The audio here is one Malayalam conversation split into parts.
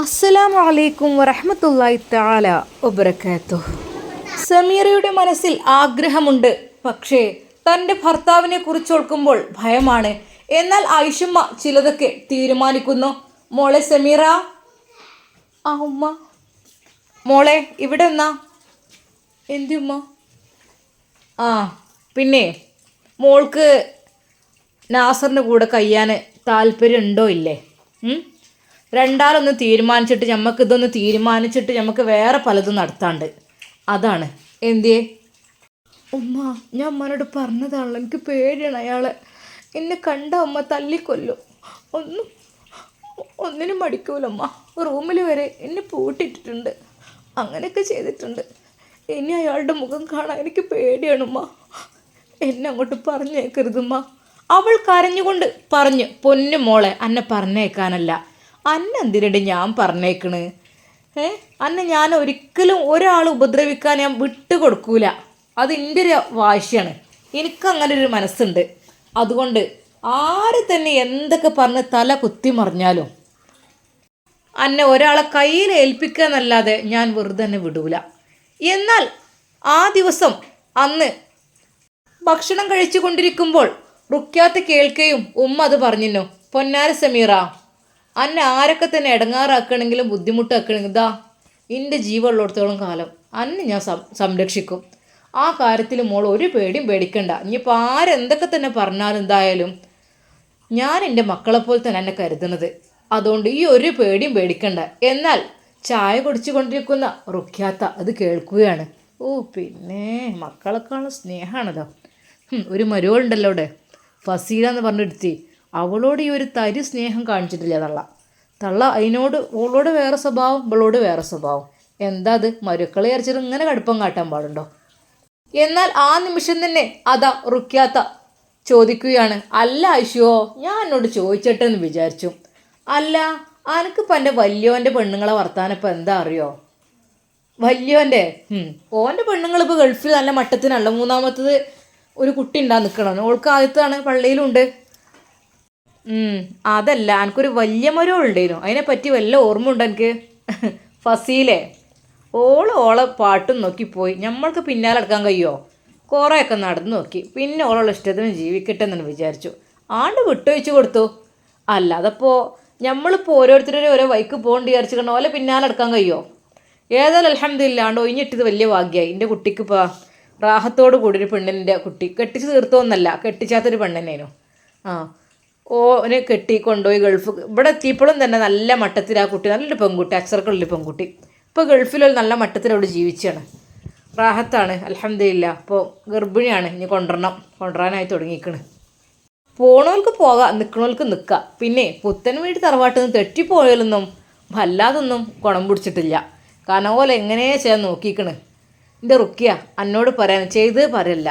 അസ്സലാമു അലൈക്കും വറഹമത്തല്ലായി താല വബറകാത്തു സമീറയുടെ മനസ്സിൽ ആഗ്രഹമുണ്ട്. പക്ഷേ തന്റെ ഭർത്താവിനെ കുറിച്ച് ഓർക്കുമ്പോൾ ഭയമാണ്. എന്നാൽ ഐഷമ്മ ചിലതൊക്കെ തീരുമാനിക്കുന്നു. മോളെ സമീറ. ആ ഉമ്മ. മോളെ ഇവിടെ എന്നാ എന്തുമ്മ ആ പിന്നെ മോൾക്ക് നാസറിന്റെ കൂടെ കഴിയാൻ താല്പര്യം ഉണ്ടോ ഇല്ലേ രണ്ടാളൊന്ന് തീരുമാനിച്ചിട്ട് നമുക്ക് ഇതൊന്ന് തീരുമാനിച്ചിട്ട് നമുക്ക് വേറെ പലതും നടത്താണ്ട്. അതാണ്. എന്തിയേ? ഉമ്മ ഞാൻ അമ്മനോട് പറഞ്ഞതാണല്ലോ. എനിക്ക് പേടിയാണ് അയാളെ. എന്നെ കണ്ട അമ്മ തല്ലിക്കൊല്ലും. ഒന്നും ഒന്നിനും മടിക്കൂലമ്മ റൂമിൽ വരെ എന്നെ പൂട്ടിയിട്ടിട്ടുണ്ട്. അങ്ങനെയൊക്കെ ചെയ്തിട്ടുണ്ട്. ഇനി അയാളുടെ മുഖം കാണാൻ എനിക്ക് പേടിയാണുമ്മ എന്നെ അങ്ങോട്ട് പറഞ്ഞേക്കരുതുമ്മ അവൾ കരഞ്ഞുകൊണ്ട് പറഞ്ഞു പൊന്നു മോളെ അന്നെ പറഞ്ഞേക്കാനല്ല. അന്നെ എന്തിനുണ്ട് ഞാൻ പറഞ്ഞേക്കണ്? ഏ? അന്നെ ഞാൻ ഒരിക്കലും ഒരാൾ ഉപദ്രവിക്കാൻ ഞാൻ വിട്ടുകൊടുക്കൂല. അത് എന്റെ ഒരു വാശിയാണ്. എനിക്കങ്ങനെ ഒരു മനസ്സുണ്ട്. അതുകൊണ്ട് ആര് തന്നെ എന്തൊക്കെ പറഞ്ഞ് തല കുത്തി മറിഞ്ഞാലും അന്നെ ഒരാളെ കയ്യിൽ ഏൽപ്പിക്കുക എന്നല്ലാതെ ഞാൻ വെറുതെ തന്നെ വിടൂല. എന്നാൽ ആ ദിവസം അന്ന് ഭക്ഷണം കഴിച്ചു കൊണ്ടിരിക്കുമ്പോൾ റുക്യാത്ത് കേൾക്കുകയും ഉമ്മ അത് പറഞ്ഞിരുന്നു. പൊന്നാര സമീറ. അന്നെ ആരൊക്കെ തന്നെ ഇടങ്ങാറാക്കണമെങ്കിലും ബുദ്ധിമുട്ടാക്കണമെങ്കിൽ ഇതാ എന്റെ ജീവമുള്ളിടത്തോളം കാലം അന്നെ ഞാൻ സംരക്ഷിക്കും. ആ കാര്യത്തിൽ മോൾ ഒരു പേടിയും പേടിക്കണ്ട. ഇനിയിപ്പോൾ ആരെന്തൊക്കെ തന്നെ പറഞ്ഞാലും എന്തായാലും ഞാൻ എന്റെ മക്കളെപ്പോലെ തന്നെ എന്നെ കരുതുന്നത്. അതുകൊണ്ട് ഈ ഒരു പേടിയും പേടിക്കണ്ട. എന്നാൽ ചായ കുടിച്ചു കൊണ്ടിരിക്കുന്ന റുഖ്യാത്ത അത് കേൾക്കുകയാണ്. ഓ പിന്നെ മക്കളെക്കാളും സ്നേഹമാണല്ലോ ഒരു മരുവുണ്ടല്ലോ അവിടെ. ഫസീല എന്ന് പറഞ്ഞെടുത്തി അവളോട് ഈ ഒരു തരി സ്നേഹം കാണിച്ചിട്ടില്ല തള്ള. തള്ള അതിനോട് ഓളോട് വേറെ സ്വഭാവം ഇവളോട് വേറെ സ്വഭാവം. എന്താ അത്? മരുക്കളെ അരച്ചിട്ട് ഇങ്ങനെ കടുപ്പം കാട്ടാൻ പാടുണ്ടോ? എന്നാൽ ആ നിമിഷം തന്നെ അതാ റുക്യാത്ത ചോദിക്കുകയാണ്. അല്ല അശുവോ ഞാൻ എന്നോട് ചോദിച്ചിട്ടെന്ന് വിചാരിച്ചു. അല്ല അനക്കിപ്പോൾ എന്റെ വല്യോന്റെ പെണ്ണുങ്ങളെ വർത്താനപ്പം എന്താ അറിയോ? വല്യോന്റെ ഓന്റെ പെണ്ണുങ്ങൾ ഇപ്പോൾ ഗൾഫിൽ നല്ല മട്ടത്തിനല്ല മൂന്നാമത്തത് ഒരു കുട്ടി ഉണ്ടാ നിൽക്കണം ഓൾക്ക് ആദ്യത്താണ് പള്ളിയിലുണ്ട്. അതല്ല എനിക്കൊരു വലിയ മരം ഉണ്ടായിരുന്നു അതിനെ പറ്റി വല്ല ഓർമ്മ ഉണ്ട് എനിക്ക് ഫസീലേ. ഓൾ ഓളെ പാട്ടും നോക്കി പോയി. നമ്മൾക്ക് പിന്നാലെ എടുക്കാൻ കഴിയുമോ കുറേയൊക്കെ നടന്നു നോക്കി. പിന്നെ ഓളുള്ള ഇഷ്ടത്തിന് ജീവിക്കട്ടെ എന്ന് വിചാരിച്ചു. ആണ്ട് വിട്ടുവെച്ച് കൊടുത്തു. അല്ലാതപ്പോൾ നമ്മളിപ്പോൾ ഓരോരുത്തരും ഓരോ വൈക്ക് പോകേണ്ടി വിചാരിച്ചിട്ട് ഓലെ പിന്നാലെ എടുക്കാൻ കഴിയുമോ ഏതായാലും അലഹമില്ലാണ്ട് ഒഴിഞ്ഞിട്ടത് വലിയ ഭാഗ്യമായി എന്റെ കുട്ടിക്ക് ഇപ്പോൾ റാഹത്തോട് കൂടി ഒരു പെണ്ണിന്റെ കുട്ടി. കെട്ടിച്ച് തീർത്തോന്നല്ല കെട്ടിച്ചാത്തൊരു പെണ്ണിനേനു ആ. ഓനെ കെട്ടി കൊണ്ടുപോയി ഗൾഫ് ഇവിടെ എത്തിയപ്പോഴും തന്നെ നല്ല മട്ടത്തിൽ ആ കുട്ടി നല്ലൊരു പെൺകുട്ടി അച്ചറക്കുള്ളൊരു പെൺകുട്ടി. ഇപ്പോൾ ഗൾഫിലൊരു നല്ല മട്ടത്തിൽ അവിടെ ജീവിച്ചാണ്. റാഹത്താണ് അലഹമില്ല അപ്പോൾ ഗർഭിണിയാണ് ഇനി കൊണ്ടുവരണം. കൊണ്ടുവരാനായി തുടങ്ങിയിരിക്കണ്. പോണവർക്ക് പോകാം നിൽക്കണവർക്ക് നിൽക്കാം പിന്നെ പുത്തൻ വീട് തറവാട്ടിൽ നിന്ന് തെറ്റിപ്പോയാലൊന്നും വല്ലാതൊന്നും കുണം പിടിച്ചിട്ടില്ല. കാരണം പോലെ എങ്ങനെയാ ചെയ്യാൻ നോക്കിക്കണ് എന്റെ റുക്കിയ എന്നോട് പറയാൻ ചെയ്ത് പറയല്ല.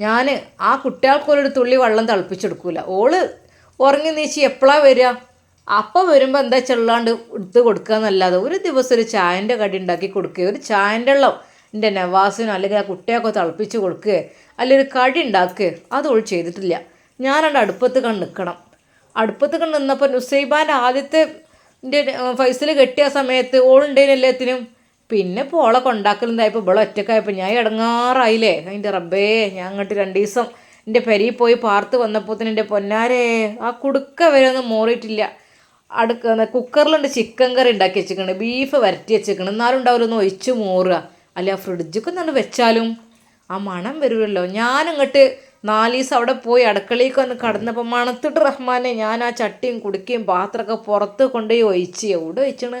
ഞാൻ ആ കുട്ടികൾക്കൊരു തുള്ളി വെള്ളം തിളപ്പിച്ചെടുക്കൂല. ഓൾ ഉറങ്ങി നീച്ചി എപ്പോഴാണ് വരിക അപ്പോൾ വരുമ്പോൾ എന്താ ചെള്ളാണ്ട് എടുത്ത് കൊടുക്കുക എന്നല്ലാതെ ഒരു ദിവസം ഒരു ചായന്റെ കടി ഉണ്ടാക്കി കൊടുക്കുക ഒരു ചായന്റെ വെള്ളം എന്റെ നവാസിനോ അല്ലെങ്കിൽ ആ കുട്ടിയൊക്കെ തിളപ്പിച്ച് കൊടുക്കുക അല്ലെങ്കിൽ ഒരു കടി ഉണ്ടാക്കുക അത് ഓൾ ചെയ്തിട്ടില്ല. ഞാനവിടെ അടുപ്പത്ത് കണ്ട് നിൽക്കണം അടുപ്പത്ത് കണ്ട് നിന്നപ്പോൾ നുസൈബാന്റെ ആദ്യത്തെ എന്റെ ഫൈസൽ കെട്ടിയ സമയത്ത് ഓളുണ്ടേനും എല്ലാത്തിനും. പിന്നെ ഇപ്പോൾ ഓളെ കൊണ്ടാക്കലുണ്ടായപ്പോൾ ഇവിടെ ഒറ്റക്കായപ്പോൾ ഞാൻ ഇടങ്ങാറായില്ലേ. അതിന്റെ റബ്ബേ ഞാൻ അങ്ങോട്ട് രണ്ട് ദിവസം എന്റെ പെരിയിൽ പോയി പാർത്ത് വന്നപ്പോത്തിന് എന്റെ പൊന്നാരേ ആ കുടുക്ക വരെ ഒന്നും മോറിയിട്ടില്ല. അടുക്ക കുക്കറിലുണ്ട് ചിക്കൻ കറി ഉണ്ടാക്കി വെച്ചിരിക്കണം ബീഫ് വരട്ടി വെച്ചിരിക്കണം എന്നാലും ഉണ്ടാവില്ല ഒന്ന് ഒഴിച്ച് മോറുക. അല്ല ഫ്രിഡ്ജൊക്കെ ഒന്ന് വെച്ചാലും ആ മണം വരുമല്ലോ ഞാനങ്ങോട്ട് നാല് ദിവസം അവിടെ പോയി അടുക്കളയിൽ വന്ന് കടന്നപ്പോൾ മണത്തിട്ട് റഹ്മാനെ ഞാൻ ആ ചട്ടിയും കുടുക്കയും പാത്രമൊക്കെ പുറത്ത് കൊണ്ടുപോയി ഒഴിച്ച്. എവിടെ ഒഴിച്ചാണ്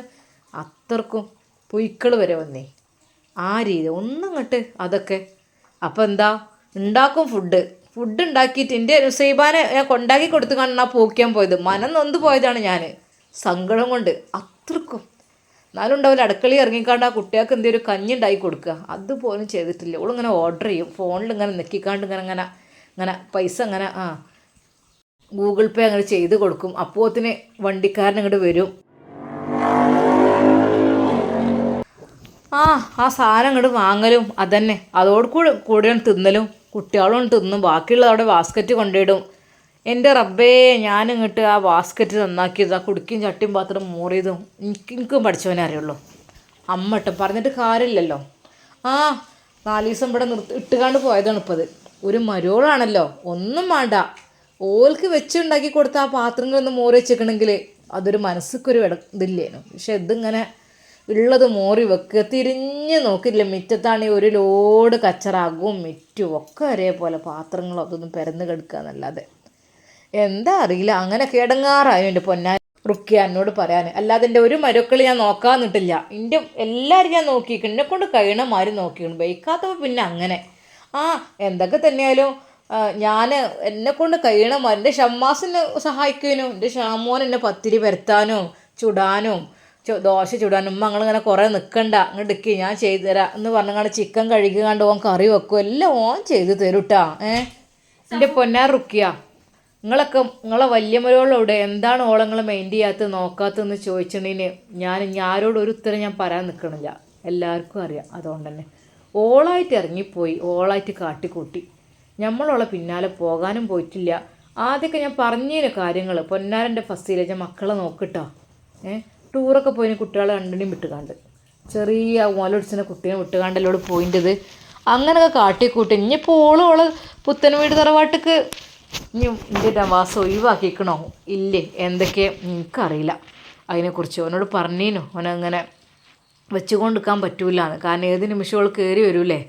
അത്രക്കും. പുയ്ക്കൾ വരെ വന്നേ. ആ രീതി ഒന്നങ്ങട്ട് അതൊക്കെ. അപ്പോൾ എന്താ? ഉണ്ടാക്കും ഫുഡ് ഫുഡ് ഉണ്ടാക്കിയിട്ട് എന്റെ സൈബാനെ ഞാൻ കൊണ്ടാക്കി കൊടുത്തു കാണാൻ പൂക്കാൻ പോയത്. മനം നൊന്ത് പോയതാണ് ഞാൻ സങ്കടം കൊണ്ട് അത്രക്കും. എന്നാലും ഉണ്ടാവില്ല അടുക്കളി ഇറങ്ങിക്കാണ്ട് ആ കുട്ടികൾക്ക് എന്തെങ്കിലും കഞ്ഞി ഉണ്ടാക്കി കൊടുക്കുക. അതുപോലും ചെയ്തിട്ടില്ല. ഓളിങ്ങനെ ഓർഡർ ചെയ്യും. ഫോണിൽ ഇങ്ങനെ നെക്കിക്കാണ്ട് ഇങ്ങനെ ഇങ്ങനെ ഇങ്ങനെ പൈസ അങ്ങനെ ആ ഗൂഗിൾ പേ അങ്ങനെ ചെയ്ത് കൊടുക്കും. അപ്പോത്തിന് വണ്ടിക്കാരൻ ഇങ്ങോട്ട് വരും. ആ ആ സാധനം ഇങ്ങോട്ട് വാങ്ങലും അതന്നെ. അതോട് കൂടെ കൂടെയാണ് തിന്നലും. കുട്ടികളും തിന്നും. ബാക്കിയുള്ളത് അവിടെ ബാസ്ക്കറ്റ് കൊണ്ടിടും എന്റെ റബ്ബേ ഞാൻ ഞാനിങ്ങോട്ട് ആ ബാസ്ക്കറ്റ് നന്നാക്കിയത് ആ കുടുക്കിയും ചട്ടിയും പാത്രം മൂറിയതും എനിക്ക് എനിക്കും പഠിച്ചവനെ അറിയുള്ളൂ. അമ്മട്ടും പറഞ്ഞിട്ട് കാര്യമില്ലല്ലോ. ആ നാല് ദിവസം ഇവിടെ നിർത്തി ഇട്ടുകാണ്ട് പോയതാണ് ഇപ്പോൾ ഒരു മരോളാണല്ലോ. ഒന്നും വേണ്ട ഓൽക്ക് വെച്ചുണ്ടാക്കി കൊടുത്ത ആ പാത്രങ്ങളൊന്ന് മൂറി വെച്ചേക്കണമെങ്കിൽ അതൊരു മനസ്സിക്കൊരു ഇതില്ലേനു. പക്ഷെ ഇതിങ്ങനെ ഉള്ളത് മോറി വെക്കുക. തിരിഞ്ഞ് നോക്കില്ല മിറ്റത്താണെങ്കിൽ ഒരു ലോഡ് കച്ചറാകും മിറ്റും ഒക്കെ ഒരേപോലെ പാത്രങ്ങളും അതൊന്നും പെരന്ന് കിടക്കുക എന്നല്ലാതെ. എന്താ അറിയില്ല അങ്ങനെ കിടങ്ങാറായോ എന്റെ പൊന്നാൻ റുക്കിയ എന്നോട് പറയാൻ അല്ലാതെ എന്റെ ഒരു മരുക്കളി ഞാൻ നോക്കാന്നിട്ടില്ല. എന്റെ എല്ലാവരും ഞാൻ നോക്കിയിരിക്കണം എന്നെ കൊണ്ട് കഴിയണ മാതിരി നോക്കിയിരുന്നു ബൈക്കാത്തപ്പോൾ പിന്നെ അങ്ങനെ. ആ എന്തൊക്കെ തന്നെയായാലും ഞാൻ എന്നെ കൊണ്ട് കഴിയണ എന്റെ ഷമ്മാസിനെ സഹായിക്കാനും എന്റെ ഷാമോനെന്നെ പത്തിരി പരത്താനും ചുടാനും ദോശ ചുടാനും ഉമ്മ ഇങ്ങനെ കുറേ നിൽക്കണ്ട അങ്ങ് എടുക്കി ഞാൻ ചെയ്തു തരാം. എന്ന് പറഞ്ഞങ്ങാണ്ട് ചിക്കൻ കഴുകിക്കാണ്ട് ഓൻ കറി വെക്കും. എല്ലാം ഓൻ ചെയ്തു തരൂട്ടാ. ഏ? എന്റെ പൊന്നാർ റുക്കിയ. നിങ്ങളൊക്കെ നിങ്ങളെ വല്യമരോളോട് എന്താണ് ഓളങ്ങൾ മൈൻഡ് ചെയ്യാത്തത് നോക്കാത്തതെന്ന് ചോദിച്ചിട്ടുണ്ടെങ്കിൽ ഞാൻ ആരോടും ഒരു ഉത്തരം ഞാൻ പറയാൻ നിൽക്കണില്ല എല്ലാവർക്കും അറിയാം. അതുകൊണ്ട് തന്നെ. ഓളായിട്ട് ഇറങ്ങിപ്പോയി. ഓളായിട്ട് കാട്ടിക്കൂട്ടി. നമ്മളോളെ പിന്നാലെ പോകാനും പോയിട്ടില്ല. ആദ്യമൊക്കെ ഞാൻ പറഞ്ഞതിന് കാര്യങ്ങൾ പൊന്നാരന്റെ ഫസ്റ്റിലെ മക്കളെ നോക്കിട്ടോ ഏ? ടൂറൊക്കെ പോയിന് കുട്ടികളെ രണ്ടിനെയും വിട്ടുകാണ്ട്. ചെറിയ മോലൊടിച്ചിനെ കുട്ടീനെ വിട്ടുകാണ്ടല്ലോട് പോയിന്റെത് അങ്ങനെയൊക്കെ കാട്ടിക്കൂട്ടി. ഇനിയിപ്പോൾ ഓൾ ഓൾ പുത്തൻ വീട് തറവാട്ടിക്ക് ഇനി ഇതിന്റെ വാസം ഒഴിവാക്കിക്കണോ? ഇല്ലേ? എന്തൊക്കെ? എനിക്കറിയില്ല. അതിനെക്കുറിച്ച് അവനോട് പറഞ്ഞേനു. അവനങ്ങനെ വെച്ചുകൊണ്ടിരിക്കാൻ പറ്റൂലെന്ന്. കാരണം ഏത് നിമിഷം അവൾ കയറി വരൂലേ?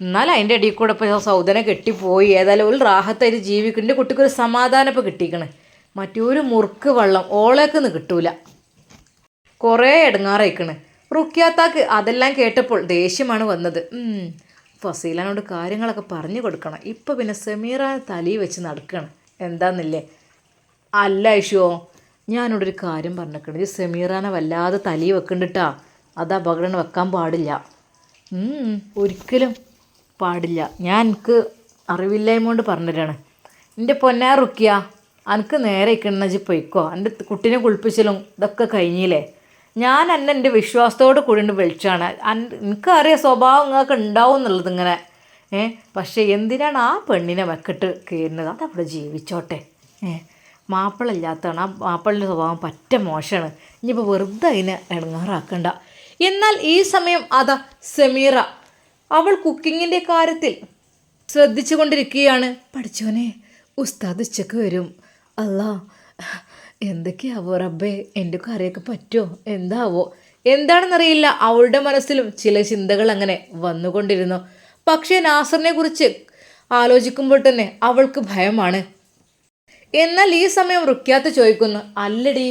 എന്നാൽ അതിന്റെ ഇടയിൽ കൂടെ ഇപ്പോൾ സൗദനെ കെട്ടിപ്പോയി. ഏതായാലും ഒരു റാഹത്തായിട്ട് ജീവിക്കും. കുട്ടിക്കൊരു കുട്ടിക്ക് സമാധാനം ഇപ്പോൾ കിട്ടിക്കണേ. മറ്റൊരു മുറുക്ക് വെള്ളം ഓളേക്കൊന്നും കിട്ടൂല. കുറേ ഇടങ്ങാറയിക്കണ് റുക്കിയാത്താക്ക് അതെല്ലാം കേട്ടപ്പോൾ ദേഷ്യമാണ് വന്നത്. ഫസീലാനോട് കാര്യങ്ങളൊക്കെ പറഞ്ഞു കൊടുക്കണം. ഇപ്പം പിന്നെ സെമീറ തലി വെച്ച് നടക്കണം. എന്താന്നില്ലേ? അല്ല ഐഷുവോ ഞാനോടൊരു കാര്യം പറഞ്ഞേക്കണം. ഇത് സെമീറാനെ വല്ലാതെ തലി വെക്കണ്ടിട്ടാ. അത് അപകടം വെക്കാൻ പാടില്ല. ഒരിക്കലും പാടില്ല. ഞാൻ എനിക്ക് അറിവില്ലായ്മ കൊണ്ട് പറഞ്ഞിട്ടാണ് എന്റെ പൊന്നാ റുക്കിയ എനിക്ക് നേരെ ഇക്കണജി പൊയ്ക്കോ. എന്റെ കുട്ടീനെ കുളിപ്പിച്ചലും ഇതൊക്കെ കഴിഞ്ഞില്ലേ? ഞാൻ എന്നെ എന്റെ വിശ്വാസത്തോട് കൂടി വിളിച്ചാണ്. എനിക്കറിയാം സ്വഭാവം നിങ്ങൾക്ക് ഉണ്ടാവും എന്നുള്ളത് ഇങ്ങനെ. ഏ പക്ഷേ എന്തിനാണ് ആ പെണ്ണിനെ വെക്കിട്ട് കയറുന്നത് അതവിടെ ജീവിച്ചോട്ടെ. ഏ മാപ്പിളില്ലാത്തതാണ് ആ മാപ്പിളിന്റെ സ്വഭാവം പറ്റ മോശമാണ് ഇനിയിപ്പോൾ വെറുതെ അതിനെ ഇടങ്ങാറാക്കണ്ട എന്നാൽ ഈ സമയം അതാ സമീറ. അവൾ കുക്കിങ്ങിന്റെ കാര്യത്തിൽ ശ്രദ്ധിച്ചു കൊണ്ടിരിക്കുകയാണ് പഠിച്ചോനെ ഉസ്താദ് ഉച്ചയ്ക്ക് വരും. അല്ലാ എന്തൊക്കെയാവോ റബ്ബേ എന്റെ കറിയൊക്കെ പറ്റുമോ? എന്താവോ? എന്താണെന്നറിയില്ല. അവളുടെ മനസ്സിലും ചില ചിന്തകൾ അങ്ങനെ വന്നുകൊണ്ടിരുന്നു. പക്ഷേ നാസറിനെ കുറിച്ച് ആലോചിക്കുമ്പോൾ തന്നെ അവൾക്ക് ഭയമാണ്. എന്നാൽ ഈ സമയം റുക്യാത്ത് ചോദിക്കുന്നു അല്ലടി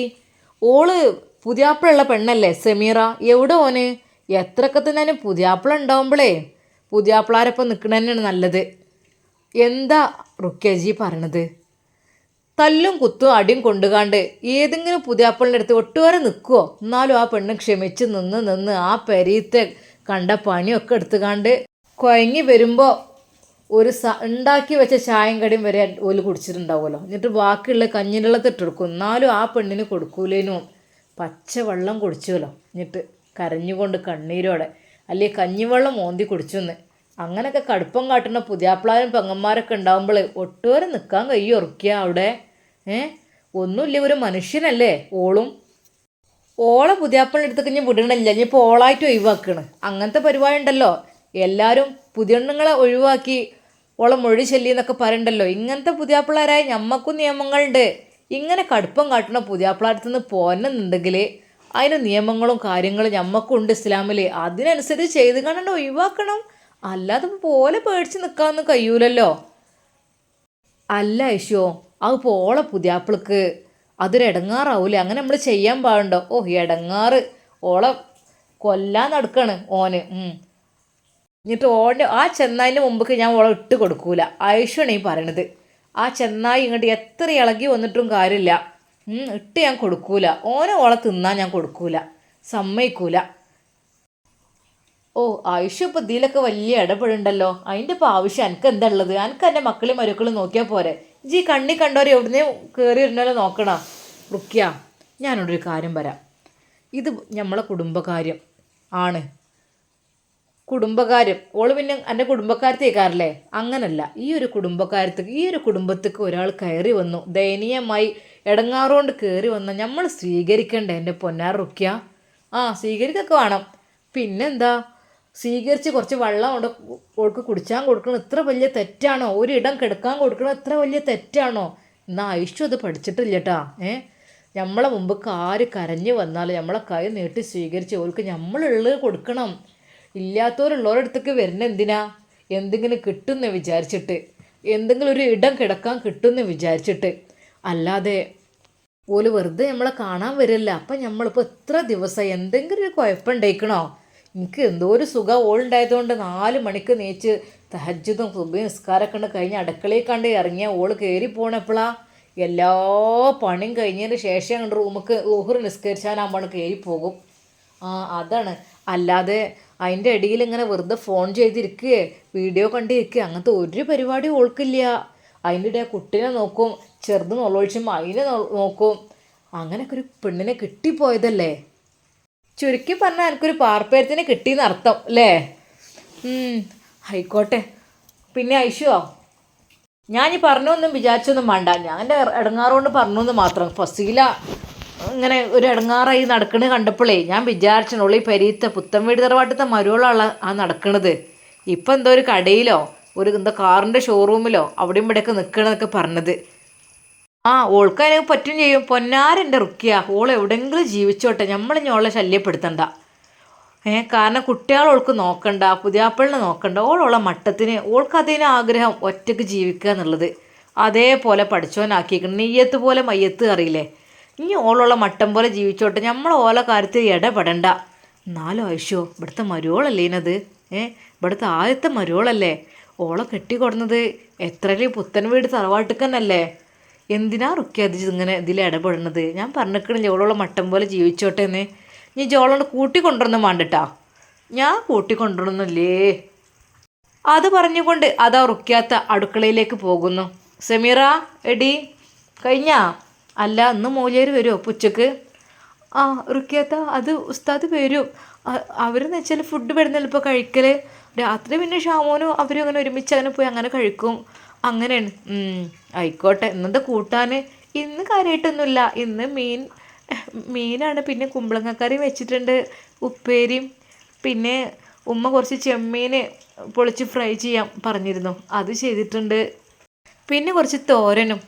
ഓൾ പുതിയാപ്പിളുള്ള പെണ്ണല്ലേ സെമീറ? എവിടെ ഓന്? എത്രയൊക്കെ തന്നെ പുതിയാപ്പിള ഉണ്ടാവുമ്പോഴേ പുതിയാപ്പിളാരൊപ്പം നിൽക്കണ തന്നെയാണ് നല്ലത്. എന്താ റുക്യജി പറയണത്? തല്ലും കുത്തും അടിയും കൊണ്ടുകാണ്ട് ഏതെങ്കിലും പുതിയാപ്പിളിന്റെ അടുത്ത് ഒട്ടുവരെ നിൽക്കുമോ എന്നാലും ആ പെണ്ണ് ക്ഷമിച്ച് നിന്ന് നിന്ന് ആ പെരീത്തെ കണ്ട പണിയൊക്കെ എടുത്തുകാണ്ട് കുഴങ്ങി വരുമ്പോൾ ഒരു സ ഉണ്ടാക്കി വെച്ച ചായം കടിയും വരെ ഓൽ കുടിച്ചിട്ടുണ്ടാവുമല്ലോ. എന്നിട്ട് ബാക്കിയുള്ള കഞ്ഞിനുള്ളത് ഇട്ടെടുക്കും എന്നാലും ആ പെണ്ണിന് കൊടുക്കൂലേനും. പച്ചവെള്ളം കുടിച്ചുവല്ലോ. എന്നിട്ട് കരഞ്ഞുകൊണ്ട് കണ്ണീരോടെ. അല്ലെങ്കിൽ കഞ്ഞിവെള്ളം ഓന്തി കുടിച്ചു കുടിച്ചെന്ന്. അങ്ങനെയൊക്കെ കടുപ്പം കാട്ടുന്ന പുതിയാപ്പിളാരും പെങ്ങന്മാരൊക്കെ ഉണ്ടാവുമ്പോൾ ഒട്ടുവരെ നിൽക്കാൻ കഴിയും ഉറക്കുക അവിടെ. ഏ? ഒന്നുമില്ല ഒരു മനുഷ്യനല്ലേ ഓളും. ഓളെ പുതിയാപ്പിളിന്റെ അടുത്ത് ഞാൻ വിടണില്ല ഇനിയിപ്പോൾ ഓളായിട്ട് ഒഴിവാക്കണ്. അങ്ങനത്തെ പരിപാടി ഉണ്ടല്ലോ. എല്ലാവരും പുതിയണ്ണുങ്ങളെ ഒഴിവാക്കി ഓളെ മൊഴി ശല്യം എന്നൊക്കെ പറയണ്ടല്ലോ. ഇങ്ങനത്തെ പുതിയാപ്പിളാരായ ഞമ്മക്കും നിയമങ്ങളുണ്ട്. ഇങ്ങനെ കടുപ്പം കാട്ടുന്ന പുതിയാപ്പിളാരത്തു നിന്ന് പോരെന്നുണ്ടെങ്കിൽ അതിന് നിയമങ്ങളും കാര്യങ്ങളും ഞമ്മക്കും ഉണ്ട് ഇസ്ലാമിൽ അതിനനുസരിച്ച് ചെയ്ത് കാണേണ്ട ഒഴിവാക്കണം. അല്ലാതെ പോലെ പേടിച്ച് നിൽക്കാനൊന്നും കഴിയൂലല്ലോ. അല്ല ഐഷോ അത് പോളെ പുതിയാപ്പിളക്ക് അതൊരു ഇടങ്ങാറാവൂലേ അങ്ങനെ നമ്മൾ ചെയ്യാൻ പാടുണ്ടോ? ഓ ഇടങ്ങാറ് ഓളെ കൊല്ലാൻ നടക്കാണ് ഓന്. എന്നിട്ട് ഓന്റെ ആ ചെന്നായിന്റെ മുമ്പേക്ക് ഞാൻ ഓളെ ഇട്ട് കൊടുക്കൂല. ആയുഷാണ് ഈ പറയണത്. ആ ചെന്നായി ഇങ്ങോട്ട് എത്ര ഇളകി വന്നിട്ടും കാര്യമില്ല. ഇട്ട് ഞാൻ കൊടുക്കൂല. ഓനെ ഓളെ തിന്നാൻ ഞാൻ കൊടുക്കൂല. സമ്മതിക്കൂല. ഓ ആയുഷ് ഇപ്പം ഇതിലൊക്കെ വലിയ ഇടപെടുണ്ടല്ലോ അതിന്റെ ഇപ്പോൾ ആവശ്യം എനിക്ക് എന്താ ഉള്ളത്? എനിക്ക് എന്റെ മക്കളെയും മരുക്കളും നോക്കിയാൽ പോരെ. ജി കണ്ണി കണ്ടവരെ എവിടുന്നേ കയറി ഇരുന്നാലോ നോക്കണ? റുക്കിയ ഞാനോടൊരു കാര്യം പറയാം. ഇത് നമ്മളെ കുടുംബകാര്യം ആണ്. കുടുംബകാര്യം. ഓൾ പിന്നെ എന്റെ കുടുംബക്കാരത്തേക്കാറല്ലേ അങ്ങനല്ല. ഈ ഒരു കുടുംബക്കാരത്തേക്ക് ഈ ഒരു കുടുംബത്തേക്ക് ഒരാൾ കയറി വന്നു. ദയനീയമായി ഇടങ്ങാറുകൊണ്ട് കയറി വന്ന നമ്മൾ സ്വീകരിക്കണ്ടേ എന്റെ പൊന്നാർ റുക്കിയ ആ സ്വീകരിക്കൊക്കെ വേണം. പിന്നെന്താ? സ്വീകരിച്ച് കുറച്ച് വെള്ളം കൊണ്ട് ഓൾക്ക് കുടിച്ചാൻ കൊടുക്കണം. ഇത്ര വലിയ തെറ്റാണോ? ഒരിടം കിടക്കാൻ കൊടുക്കണം. ഇത്ര വലിയ തെറ്റാണോ? എന്നാൽ ഐഷു അത് പഠിച്ചിട്ടില്ല കേട്ടാ ഏ? നമ്മളെ മുമ്പ് ആര് കരഞ്ഞു വന്നാൽ നമ്മളെ കൈ നീട്ടി സ്വീകരിച്ച് ഓർക്ക് നമ്മളുള്ളത് കൊടുക്കണം. ഇല്ലാത്തവരുള്ളവരുടെ അടുത്തേക്ക് വരുന്ന എന്തിനാ? എന്തെങ്കിലും കിട്ടുമെന്ന് വിചാരിച്ചിട്ട്. എന്തെങ്കിലും ഒരു ഇടം കിടക്കാൻ കിട്ടുമെന്ന് വിചാരിച്ചിട്ട്. അല്ലാതെ ഓൽ വെറുതെ നമ്മളെ കാണാൻ വരില്ല. അപ്പം നമ്മളിപ്പോൾ എത്ര ദിവസം എന്തെങ്കിലും ഒരു കുഴപ്പമുണ്ടായിക്കണോ എനിക്ക് എന്തോ ഒരു സുഖം. ഓളുണ്ടായതുകൊണ്ട് നാല് മണിക്ക് നീച്ച് തഹജ്ജുദും സുബി നിസ്കാരമൊക്കെ ഉണ്ട്. കഴിഞ്ഞ് അടുക്കളയിൽ കണ്ട് ഇറങ്ങിയ ഓൾ കയറി പോണപ്പോഴാ എല്ലാ പണിയും കഴിഞ്ഞതിന് ശേഷം കണ്ട് റൂമുക്ക് ഊഹർ നിസ്കരിച്ചാനാകുമ്പോൾ കയറി പോകും. ആ അതാണ്. അല്ലാതെ അതിന്റെ ഇടയിൽ ഇങ്ങനെ വെറുതെ ഫോൺ ചെയ്തിരിക്കുകയെ വീഡിയോ കണ്ടിരിക്കുക അങ്ങനത്തെ ഒരു പരിപാടി ഓൾക്കില്ല. അതിന്റെ ഇടയിൽ കുട്ടീനെ നോക്കും ചെറുത് നൊളൊഴിച്ചും അതിനെ നോക്കും. അങ്ങനെയൊക്കെ ഒരു പെണ്ണിനെ കിട്ടിപ്പോയതല്ലേ? ചുരുക്കി പറഞ്ഞാൽ എനിക്കൊരു പാർപ്പേരത്തിന് കിട്ടിയെന്ന് അർത്ഥം അല്ലേ ആയിക്കോട്ടെ. പിന്നെ ഐശുവോ ഞാൻ ഈ പറഞ്ഞൊന്നും വിചാരിച്ചൊന്നും വേണ്ട. ഞാൻ എന്റെ ഇടങ്ങാറുകൊണ്ട് പറഞ്ഞൊന്ന് മാത്രം. ഫസീല ഇങ്ങനെ ഒരു ഇടങ്ങാറായി നടക്കണത് കണ്ടപ്പോഴേ ഞാൻ വിചാരിച്ചോളൂ ഈ പെരീത്ത പുത്തൻ വീട് തറവാട്ടത്തെ മരുവളാണ് ആ നടക്കണത്. ഇപ്പം എന്തോ ഒരു കടയിലോ ഒരു എന്താ കാറിന്റെ ഷോറൂമിലോ അവിടെയും ഇവിടെയൊക്കെ നിൽക്കണമെന്നൊക്കെ പറഞ്ഞത്. ആ ഓൾക്ക് പറ്റും ചെയ്യും. പൊന്നാരന്റെ റുക്കിയ. ഓൾ എവിടെയെങ്കിലും ജീവിച്ചോട്ടെ. നമ്മൾ ഇനി ഓളെ ശല്യപ്പെടുത്തണ്ട. ഏ കാരണം കുട്ടികൾ ഓൾക്ക് നോക്കണ്ട പുതിയാപ്പിളിനെ നോക്കണ്ട. ഓളോളെ മട്ടത്തിന് ഓൾക്ക് അതിന് ആഗ്രഹം ഒറ്റയ്ക്ക് ജീവിക്കുക എന്നുള്ളത്. അതേപോലെ പഠിച്ചോനാക്കിയിരിക്കണം നെയ്യത്ത് പോലെ മയ്യത്ത് അറിയില്ലേ? ഇനി ഓളുള്ള മട്ടം പോലെ ജീവിച്ചോട്ടെ. നമ്മൾ ഓല കാര്യത്തിൽ ഇടപെടണ്ട. എന്നാലും ഐശോ ഇവിടുത്തെ മരുവോളല്ലേ ഇനത് ഏ ഇവിടുത്തെ ആദ്യത്തെ മരുവോളല്ലേ? ഓളെ കെട്ടിക്കൊടുന്നത് എത്രയും പുത്തൻ വീട് തറവാട്ടിക്കന്നല്ലേ? എന്തിനാ റുക്കി അത് ഇങ്ങനെ ഇതിൽ ഇടപെടുന്നത്? ഞാൻ പറഞ്ഞിരിക്കണില്ല ഓളോളം മട്ടം പോലെ ജീവിച്ചോട്ടെ എന്ന്. നീ ജോളോണ്ട് കൂട്ടി കൂട്ടിക്കൊണ്ടുവരണം വേണ്ടിട്ടാ? ഞാൻ കൂട്ടി കൂട്ടിക്കൊണ്ടുവരുന്നില്ലേ അത് പറഞ്ഞുകൊണ്ട് അതാ റുക്കിയാത്ത അടുക്കളയിലേക്ക് പോകുന്നു. സമീറ എടി കഴിഞ്ഞാ? അല്ല ഇന്ന് മൂലേര് വരുമോ പുച്ചക്ക് ആ റുക്കിയാത്ത അത് ഉസ്താദ് വരും. അവരെന്ന് വെച്ചാൽ ഫുഡ് വരുന്നില്ല ഇപ്പോൾ കഴിക്കൽ രാത്രി പിന്നെ ഷാമോനും അവരും അങ്ങനെ ഒരുമിച്ച് അങ്ങനെ പോയി അങ്ങനെ കഴിക്കും. അങ്ങനെയാണ്. ആയിക്കോട്ടെ. ഇന്നത്തെ കൂട്ടാൻ ഇന്ന് കാര്യമായിട്ടൊന്നുമില്ല ഇന്ന് മീൻ മീനാണ്. പിന്നെ കുമ്പളങ്ങക്കറി വെച്ചിട്ടുണ്ട് ഉപ്പേരിയും. പിന്നെ ഉമ്മ കുറച്ച് ചെമ്മീൻ പൊളിച്ച് ഫ്രൈ ചെയ്യാൻ പറഞ്ഞിരുന്നു. അത് ചെയ്തിട്ടുണ്ട്. പിന്നെ കുറച്ച് തോരനും.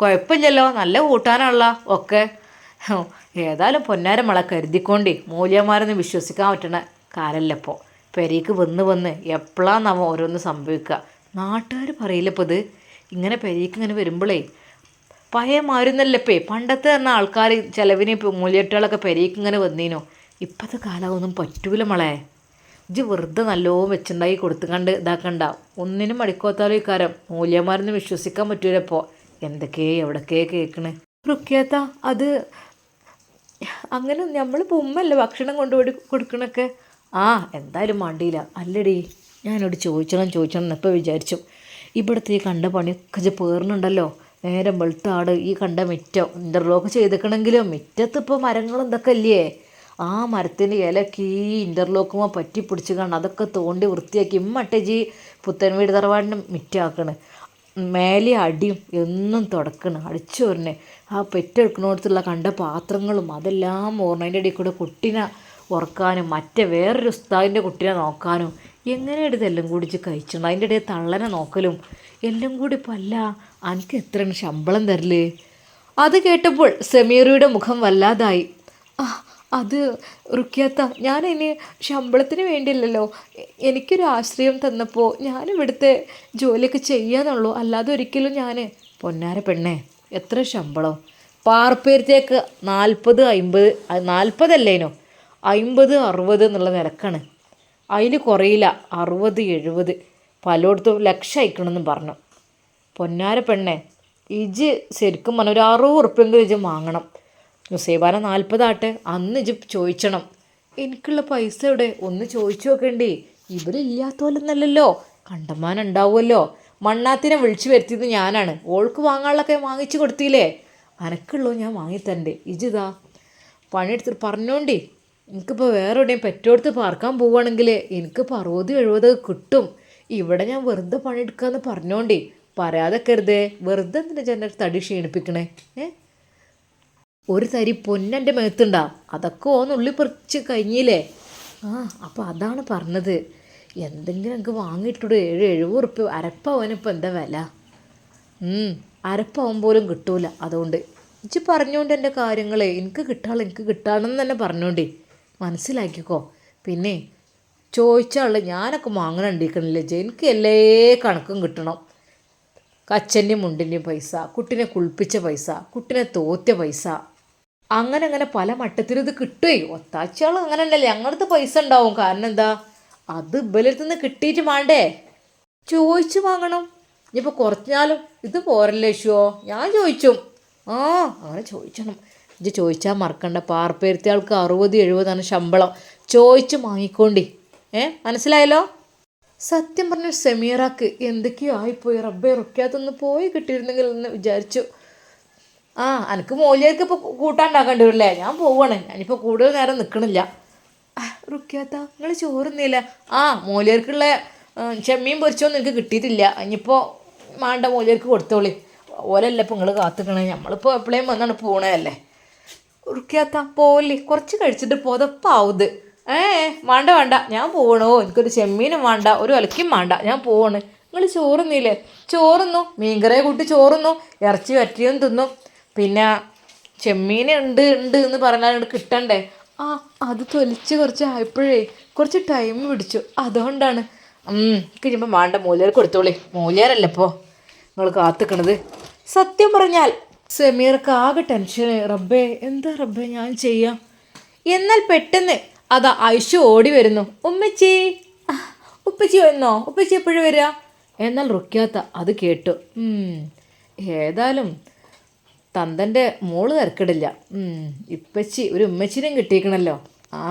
കുഴപ്പമില്ലല്ലോ. നല്ല കൂട്ടാനുള്ള ഒക്കെ. ഏതായാലും പൊന്നാരം മള കരുതിക്കൊണ്ടേ മൂല്യന്മാരൊന്നും വിശ്വസിക്കാൻ പറ്റണ കാലല്ലപ്പോൾ പെരേക്ക് വന്ന് വന്ന് എപ്പോഴാന്നാവോ ഓരോന്ന് സംഭവിക്കുക നാട്ടുകാർ പറയില്ല ഇപ്പോൾ ഇങ്ങനെ പെരേക്ക് ഇങ്ങനെ വരുമ്പോഴേ പഴയ മാരുന്നല്ലപ്പേ പണ്ടത്തെ പറഞ്ഞ ആൾക്കാർ ചിലവിന് മൂല്യട്ടുകളൊക്കെ പെരേക്ക് ഇങ്ങനെ വന്നീനോ? ഇപ്പോഴത്തെ കാലമൊന്നും പറ്റൂല മളെ. ഇത് വെറുതെ നല്ലോണം കൊടുത്തു കണ്ട് ഇതാക്കണ്ട. ഒന്നിനും മടിക്കോത്താലും ഇക്കാരം മൂല്യമാരെന്ന് വിശ്വസിക്കാൻ പറ്റൂല ഇപ്പോൾ എന്തൊക്കെ കേൾക്കണ് റുക്കിയാത്ത അത് അങ്ങനെ നമ്മളിപ്പോൾ ഉമ്മല്ലേ ഭക്ഷണം കൊണ്ടുപോയി കൊടുക്കണൊക്കെ? ആ എന്തായാലും മണ്ടിയില്ല. അല്ലടി. ഞാനോട് ചോദിച്ചണം ചോദിച്ചണം എന്നപ്പോൾ വിചാരിച്ചു. ഇവിടുത്തെ ഈ കണ്ട പണിയൊക്കെ പേറുന്നുണ്ടല്ലോ നേരം വെളുത്താട് ഈ കണ്ട മിറ്റം. ഇന്റർലോക്ക് ചെയ്തേക്കണമെങ്കിലും മിറ്റത്ത് ഇപ്പോൾ മരങ്ങൾ ഇതൊക്കെ ഇല്ലേ? ആ മരത്തിന്റെ ഇലക്ക് ഈ ഇന്റർലോക്കുമ്പോൾ പറ്റി പിടിച്ച് കാണണം അതൊക്കെ തോണ്ടി വൃത്തിയാക്കി ഇമ്മട്ടേജി പുത്തൻ വീട് തറവാടിന് മിറ്റാക്കണ്. മേലെ അടിയും എന്നും തുടക്കണം. അടിച്ചു വരണേ ആ പെറ്റെടുക്കണോടത്തുള്ള കണ്ട പാത്രങ്ങളും അതെല്ലാം ഓർണതിന്റെ ഇടയിൽ കൂടെ കുട്ടീനെ. ഉറക്കാനും മറ്റേ വേറൊരു ഉസ്താദിന്റെ കുട്ടീനെ നോക്കാനും എങ്ങനെയാണ് ഇതെല്ലാം കൂടി കഴിച്ചിട്ടുണ്ട് അതിന്റെ ഇടയിൽ തള്ളനെ നോക്കലും എല്ലാം കൂടി പല്ല എനിക്ക് എത്രയാണ് ശമ്പളം തരൽ? അത് കേട്ടപ്പോൾ സമീറയുടെ മുഖം വല്ലാതായി. ആ അത് റുക്കിയാത്ത ഞാൻ ഇനി ശമ്പളത്തിന് വേണ്ടിയില്ലല്ലോ. എനിക്കൊരു ആശ്രയം തന്നപ്പോൾ ഞാനിവിടുത്തെ ജോലിയൊക്കെ ചെയ്യാന്നുള്ളൂ. അല്ലാതെ ഒരിക്കലും ഞാൻ പൊന്നാര പെണ്ണേ എത്ര ശമ്പളം? പാർപ്പേരത്തേക്ക് നാൽപ്പത് അമ്പത് നാൽപ്പതല്ലേനോ? അമ്പത് അറുപത് എന്നുള്ള നിരക്കാണ്. അതിൽ കുറയില്ല. അറുപത് എഴുപത്. പലയിടത്തും ലക്ഷം അയക്കണമെന്നും പറഞ്ഞു. പൊന്നാര പെണ്ണെ ഇജ് ശരിക്കും പറഞ്ഞ ഒരു അറുപത് ഉറുപ്പ്യെങ്കിലും ഇജ് വാങ്ങണം. മുസൈബാന നാൽപ്പതാട്ടെ അന്ന് ഇജ് ചോദിച്ചണം. എനിക്കുള്ള പൈസ എവിടെ? ഒന്ന് ചോദിച്ചു നോക്കണ്ടേ. കണ്ടമാൻ കണ്ടമാനുണ്ടാവുമല്ലോ. മണ്ണാത്തിനെ വിളിച്ചു വരുത്തിയത് ഞാനാണ്. ഓൾക്ക് വാങ്ങാനുള്ളൊക്കെ വാങ്ങിച്ചു കൊടുത്തില്ലേ? അനക്കുള്ളൂ ഞാൻ വാങ്ങിത്തരണ്ടേ. ഇജിതാ പണിയെടുത്തിട്ട് പറഞ്ഞോണ്ടേ. എനിക്കിപ്പോൾ വേറെ എവിടെയും പെറ്റോടുത്ത് പാർക്കാൻ പോവുകയാണെങ്കിൽ എനിക്കിപ്പോൾ അറുപത് എഴുപത് കിട്ടും. ഇവിടെ ഞാൻ വെറുതെ പണിയെടുക്കാന്ന് പറഞ്ഞോണ്ടേ. പറയാതെ കരുതേ വെറുതെ എന്തിനാ ചേട്ടന്റെ തടി ക്ഷീണിപ്പിക്കണേ? ഏ? ഒരു തരി പൊന്നെന്റെ മേത്തുണ്ടാ. അതൊക്കെ ഓന്നുള്ളി പറിച്ച് കഴിഞ്ഞില്ലേ? ആ അപ്പോൾ അതാണ് പറഞ്ഞത്. എന്തെങ്കിലും എനിക്ക് വാങ്ങിയിട്ടൂടെ. ഏഴ് എഴുപത് ഉറുപ്പ്യ. അരപ്പവനിപ്പോൾ എന്താ വില? അരപ്പാവും പോലും കിട്ടൂല. അതുകൊണ്ട് ഇച്ചി പറഞ്ഞോണ്ട് എന്റെ കാര്യങ്ങളെ. എനിക്ക് കിട്ടാളെ എനിക്ക് കിട്ടാണെന്ന് തന്നെ പറഞ്ഞോണ്ടേ. മനസ്സിലാക്കിക്കോ. പിന്നെ ചോദിച്ചാൾ ഞാനൊക്കെ വാങ്ങണണ്ടിരിക്കണില്ലേ എനിക്ക് എല്ലാ കണക്കും കിട്ടണം. കച്ചന്റെയും മുണ്ടിന്റെയും പൈസ കുട്ടിനെ കുളിപ്പിച്ച പൈസ കുട്ടിനെ തോറ്റ പൈസ. അങ്ങനെ അങ്ങനെ പല മട്ടത്തിലും ഇത് കിട്ടുമേ ഒത്താച്ചയാൾ അങ്ങനെ ഉണ്ടല്ലേ ഞങ്ങളടുത്ത് പൈസ ഉണ്ടാവും. കാരണം എന്താ? അത് ഇബലടുത്ത് നിന്ന് കിട്ടിയിട്ട് വേണ്ടേ ചോദിച്ചു വാങ്ങണം. ഇനിയിപ്പോൾ കുറച്ചാലും ഇത് പോരല്ലേ ഷോ ഞാൻ ചോദിച്ചു. ആ അങ്ങനെ ചോദിച്ചണം. ഇത് ചോദിച്ചാൽ മറക്കണ്ട. പാർപ്പേരത്തെ ആൾക്ക് അറുപത് എഴുപതാണ് ശമ്പളം. ചോദിച്ചു വാങ്ങിക്കോണ്ടി. ഏ? മനസ്സിലായല്ലോ? സത്യം പറഞ്ഞ സെമീറാക്ക് എന്തൊക്കെയോ ആയിപ്പോയി. റബ്ബേ റുക്കാത്തൊന്ന് പോയി കിട്ടിയിരുന്നെങ്കിൽ എന്ന് വിചാരിച്ചു. ആ എനിക്ക് മൂല്യർക്ക് ഇപ്പോൾ കൂട്ടാണ്ടാക്കേണ്ടി വരില്ലേ? ഞാൻ പോവാണ്. ഞാനിപ്പോൾ കൂടുതൽ നേരം നിൽക്കണില്ല റുക്കാത്ത നിങ്ങൾ ചോറുന്നില്ല ആ മോലിയർക്കുള്ള ചെമ്മീൻ പൊരിച്ചൊന്നും എനിക്ക് കിട്ടിയിട്ടില്ല. ഇനിയിപ്പോൾ മാണ്ട മോലിയർക്ക് കൊടുത്തോളി. ഓലല്ല ഇപ്പോൾ നിങ്ങൾ കാത്തുക്കണേ. നമ്മളിപ്പോൾ എപ്പോഴേയും വന്നാണ് പോണതല്ലേ. ഉറുക്കാത്ത പോലെ കുറച്ച് കഴിച്ചിട്ട് പുതപ്പാവുത് ഏ വേണ്ട വേണ്ട. ഞാൻ പോകണോ എനിക്കൊരു ചെമ്മീനും വേണ്ട ഒരു അലക്കും വേണ്ട. ഞാൻ പോവാണ്. നിങ്ങൾ ചോറുന്നില്ലേ? ചോറുന്നു. മീൻകറിയെ കൂട്ടി ചോറുന്നു. ഇറച്ചി വറ്റിയും തിന്നു. പിന്നെ ചെമ്മീൻ ഉണ്ട് ഉണ്ട് എന്ന് പറഞ്ഞാൽ കിട്ടണ്ടേ? ആ അത് തൊലിച്ച് കുറച്ച് ആയപ്പോഴേ കുറച്ച് ടൈം പിടിച്ചു. അതുകൊണ്ടാണ്. കഴിയുമ്പോൾ വേണ്ട. മൂല്യർ കൊടുത്തോളി. മൂല്യരല്ലേ ഇപ്പോൾ നിങ്ങൾ കാത്തിക്കണത്. സത്യം പറഞ്ഞാൽ സെമീർക്ക് ആകെ ടെൻഷൻ റബ്ബേ എന്താ റബ്ബേ ഞാൻ ചെയ്യാം? എന്നാൽ പെട്ടെന്ന് അതാ ഐഷു ഓടി വരുന്നു. ഉമ്മച്ചി ഉപ്പച്ചി വന്നോ? ഉപ്പച്ചി എപ്പോഴും വരിക എന്നാൽ റുക്യാത്ത അത് കേട്ടു. ഏതായാലും തന്തന്റെ മോൾ തിരക്കിടില്ല. ഇപ്പച്ചി ഒരു ഉമ്മച്ചിനെയും കിട്ടിയേക്കണല്ലോ. ആ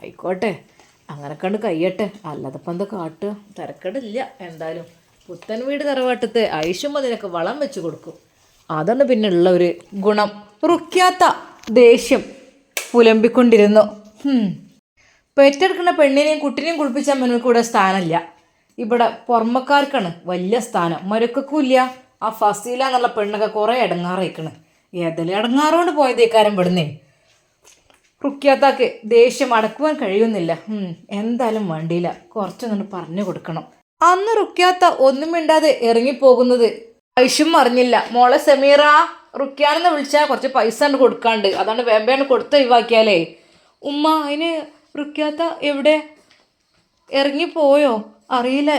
ആയിക്കോട്ടെ. അങ്ങനെ കണ്ട് കയ്യട്ടെ. അല്ലാതെ ഇപ്പം എന്താ കാട്ടുക? തിരക്കിടില്ല. എന്തായാലും പുത്തൻ വീട് തറവാട്ടത്തെ ഐഷും അതിനൊക്കെ വളം വെച്ച് കൊടുക്കും. അതാണ് പിന്നെ ഉള്ള ഒരു ഗുണം. റുക്കാത്ത ദേഷ്യം പുലമ്പിക്കൊണ്ടിരുന്നു. പെറ്റെടുക്കുന്ന പെണ്ണിനെയും കുട്ടിനെയും കുളിപ്പിച്ച അമ്മനക്ക് ഇവിടെ സ്ഥാനമില്ല. ഇവിടെ പുറമക്കാർക്കാണ് വലിയ സ്ഥാനം. മരക്കും ഇല്ല ആ ഫസീല എന്നുള്ള പെണ്ണൊക്കെ കുറേ ഇടങ്ങാറേക്കണ് ഏതെല്ലാം ഇടങ്ങാറോണ്ട് പോയതേക്കാരം പെടുന്നേ റുക്കിയാത്താക്ക് ദേഷ്യം അടക്കുവാൻ കഴിയുന്നില്ല. എന്തായാലും വേണ്ടിയില്ല കുറച്ചൊന്നും പറഞ്ഞു കൊടുക്കണം. അന്ന് റുക്കാത്ത ഒന്നും മിണ്ടാതെ ഇറങ്ങിപ്പോകുന്നത് ഐഷും അറിഞ്ഞില്ല മോളെ സെമീറ റുക്കിയാനെന്ന് വിളിച്ചാൽ കുറച്ച് പൈസ ഉണ്ട് കൊടുക്കാണ്ട്. അതാണ് വേമ്പയാണ് കൊടുത്ത് ഒഴിവാക്കിയാലേ. ഉമ്മ അതിന് റുക്കിയാത്ത എവിടെ? ഇറങ്ങിപ്പോയോ അറിയില്ല.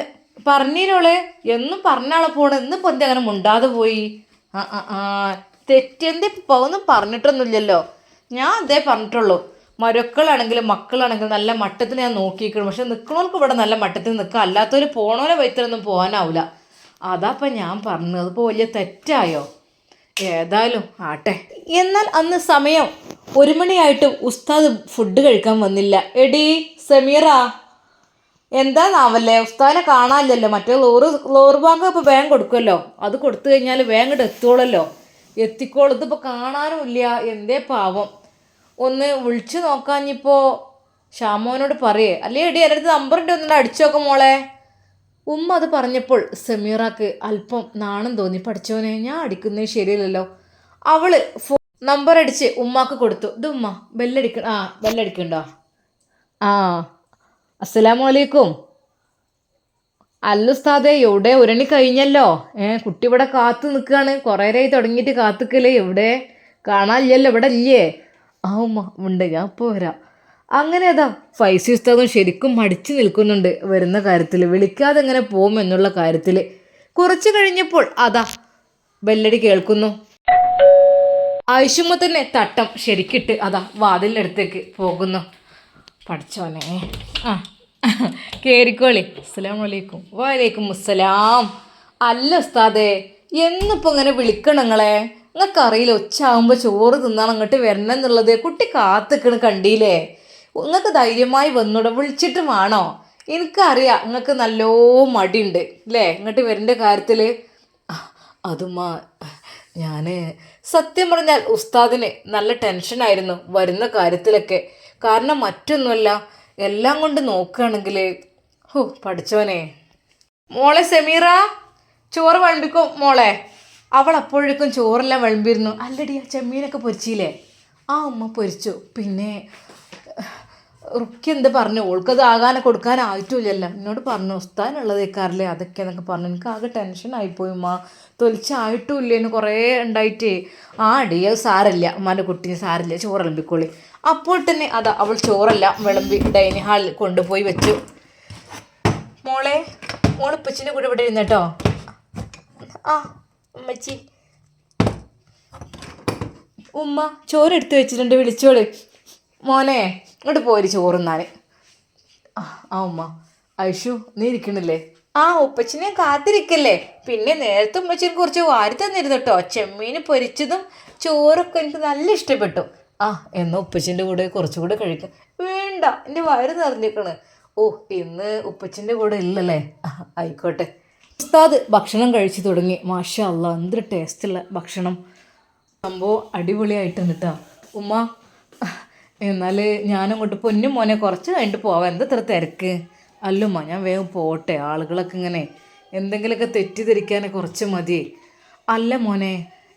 പറഞ്ഞിരോളെ എന്നും പറഞ്ഞാളെ പോണ എന്നിപ്പോൾ എന്താ അങ്ങനെ മുണ്ടാതെ പോയി. ആ ആ ആ. തെറ്റെന്തേ ഒന്നും പറഞ്ഞിട്ടൊന്നുമില്ലല്ലോ. ഞാൻ അതേ പറഞ്ഞിട്ടുള്ളൂ. മരക്കളാണെങ്കിലും മക്കളാണെങ്കിലും നല്ല മട്ടത്തിന് ഞാൻ നോക്കിയിരിക്കണം. പക്ഷെ നിൽക്കണവർക്ക് ഇവിടെ നല്ല മട്ടത്തിൽ നിൽക്കുക അല്ലാത്തവർ പോണോലെ വൈത്തരൊന്നും പോകാനാവില്ല അതാപ്പം ഞാൻ പറഞ്ഞത് വലിയ തെറ്റായോ? ഏതായാലും ആട്ടെ. എന്നാൽ അന്ന് സമയം ഒരു മണിയായിട്ട് ഉസ്താദ് ഫുഡ് കഴിക്കാൻ വന്നില്ല. എടി സമീറ. എന്താന്നാവല്ലേ ഉസ്താദിനെ കാണാനില്ലല്ലോ. മറ്റേ ലോറ് ലോറ് ബാങ്ക് ഇപ്പോൾ വേഗം കൊടുക്കുമല്ലോ അത് കൊടുത്തു കഴിഞ്ഞാൽ വേഗം ഇങ്ങോട്ട് എത്തുള്ളല്ലോ എത്തിക്കോളും. ഇതിപ്പോൾ കാണാനും ഇല്ല എന്തേ പാവം. ഒന്ന് വിളിച്ചു നോക്കാഞ്ഞിപ്പോൾ ഷാമോനോട് പറയേ. അല്ലേ എടി എന്റെ അടുത്ത് നമ്പർ ഉണ്ട് ഒന്നുകൂടെ അടിച്ചു നോക്കാം മോളെ. ഉമ്മ അത് പറഞ്ഞപ്പോൾ സമീറക്ക് അല്പം നാണം തോന്നി. പഠിച്ചോനെ ഞാൻ അടിക്കുന്നത് ശരിയല്ലല്ലോ. അവൾ ഫോ നമ്പർ അടിച്ച് ഉമ്മാക്ക് കൊടുത്തു. ഇത് ഉമ്മ ബെല്ലടിക്ക ആ ബെല്ലടിക്കണ്ടോ? ആ അസ്സലാമു അലൈക്കും അല്ലുസ്താദെ എവിടെ? ഉരണി കഴിഞ്ഞല്ലോ. ഏ കുട്ടി ഇവിടെ കാത്തു നിൽക്കുകയാണ്. കുറേ നേരമായി തുടങ്ങിയിട്ട് കാത്തുക്കല്ലേ എവിടെ? കാണാനില്ലല്ലോ ഇവിടെ ഇല്ലേ? ആ ഉമ്മ ഉണ്ട്. ഞാൻ ഇപ്പോൾ വരാം. അങ്ങനെ അതാ. ഫൈസി ഉസ്താദും ശരിക്കും മടിച്ചു നിൽക്കുന്നുണ്ട്. വരുന്ന കാര്യത്തിൽ വിളിക്കാതെ എങ്ങനെ പോകും എന്നുള്ള കാര്യത്തിൽ. കുറച്ച് കഴിഞ്ഞപ്പോൾ അതാ ബെല്ലടി കേൾക്കുന്നു. ആയുഷുമ്മ തന്നെ തട്ടം ശരിക്കിട്ട് അതാ വാതിലിന്റെ അടുത്തേക്ക് പോകുന്നു. പഠിച്ചോനെ ആ കേറിക്കോളി. അസ്സലാം വലൈക്കും വലൈക്കും അസ്സലാം അല്ല ഉസ്താദേ എന്നിപ്പോൾ ഇങ്ങനെ വിളിക്കണം നിങ്ങളെ? നിങ്ങൾക്കറിയില്ല ഉച്ചയാകുമ്പോൾ ചോറ് തിന്നാൻ അങ്ങോട്ട് വരണം എന്നുള്ളത് കുട്ടി കാത്തിക്കണ് കണ്ടില്ലേ? നിങ്ങൾക്ക് ധൈര്യമായി വന്നൂടെ വിളിച്ചിട്ടും വേണോ? എനിക്കറിയാം നിങ്ങൾക്ക് നല്ലോ മടിയുണ്ട് അല്ലേ ഇങ്ങോട്ട് വരേണ്ട കാര്യത്തിൽ അതുമാ ഞാൻ സത്യം പറഞ്ഞാൽ ഉസ്താദിന് നല്ല ടെൻഷനായിരുന്നു വരുന്ന കാര്യത്തിലൊക്കെ. കാരണം മറ്റൊന്നുമല്ല എല്ലാം കൊണ്ട് നോക്കുകയാണെങ്കിൽ ഹോ പഠിച്ചവനെ. മോളെ സെമീറ ചോറ് വിളമ്പിക്കും മോളെ? അവൾ അപ്പോഴേക്കും ചോറെല്ലാം വിളമ്പിയിരുന്നു. അല്ലടി ആ ചെമ്മീനൊക്കെ പൊരിച്ചില്ലേ? ആ ഉമ്മ പൊരിച്ചു. പിന്നെ റുക്കി എന്ത് പറഞ്ഞു? ഓൾക്കത് ആകാനെ കൊടുക്കാനായിട്ടില്ലല്ലോ എന്നോട് പറഞ്ഞു ഉസ്താനുള്ളതേക്കാറില്ലേ അതൊക്കെ എന്നൊക്കെ പറഞ്ഞു. എനിക്ക് ആകെ ടെൻഷൻ ആയിപ്പോയി തൊലിച്ചായിട്ടുമില്ല എന്ന് കുറേ ഉണ്ടായിട്ടേ. ആ അടി അത് സാരല്ല. ഉമ്മാന്റെ കുട്ടി സാരല്ല. ചോറ് വിളമ്പിക്കോളി. അപ്പോൾ തന്നെ അതാ അവൾ ചോറെല്ലാം വിളമ്പി ഡൈനിങ് ഹാളിൽ കൊണ്ടുപോയി വെച്ചു. മോളെ മോളിപ്പച്ചിന്റെ കൂടെ ഇവിടെ ഇരുന്നേട്ടോ ആ ഉമ്മച്ചി. ഉമ്മ ചോറ് എടുത്ത് വെച്ചിട്ടുണ്ട്. വിളിച്ചോൾ. മോനെ ഇങ്ങോട്ട് പോരി ചോറുന്നാൻ ആ ഉമ്മ. ഐഷു നീ ഇരിക്കണില്ലേ? ആ ഉപ്പച്ചനെ കാത്തിരിക്കല്ലേ. പിന്നെ നേരത്തെ ഉമ്മച്ചിനെ കുറച്ച് വാരി തന്നിരുന്നു കേട്ടോ ചെമ്മീൻ പൊരിച്ചതും ചോറൊക്കെ എനിക്ക് നല്ല ഇഷ്ടപ്പെട്ടു. ആ എന്നാൽ ഉപ്പച്ചിന്റെ കൂടെ കുറച്ചുകൂടെ കഴിക്കാം. വേണ്ട എന്റെ വയറ് നിറഞ്ഞിരിക്കണ്. ഓ ഇന്ന് ഉപ്പച്ചിന്റെ കൂടെ ഇല്ലല്ലേ? ആ, ആയിക്കോട്ടെ. ഉസ്താദ് ഭക്ഷണം കഴിച്ചു തുടങ്ങി. മാഷ അല്ല എന്തൊരു ടേസ്റ്റുള്ള ഭക്ഷണം. സംഭവം അടിപൊളിയായിട്ടുണ്ട് കേട്ടോ ഉമ്മ എന്നാൽ ഞാനങ്ങോട്ട് പൊന്നും മോനെ കുറച്ച് കഴിഞ്ഞിട്ട് പോവാം. എന്താ ഇത്ര തിരക്ക്? അല്ലുമ്മ ഞാൻ വേഗം പോട്ടെ. ആളുകളൊക്കെ ഇങ്ങനെ എന്തെങ്കിലുമൊക്കെ തെറ്റിദ്ധരിക്കാൻ കുറച്ച് മതി. അല്ല മോനെ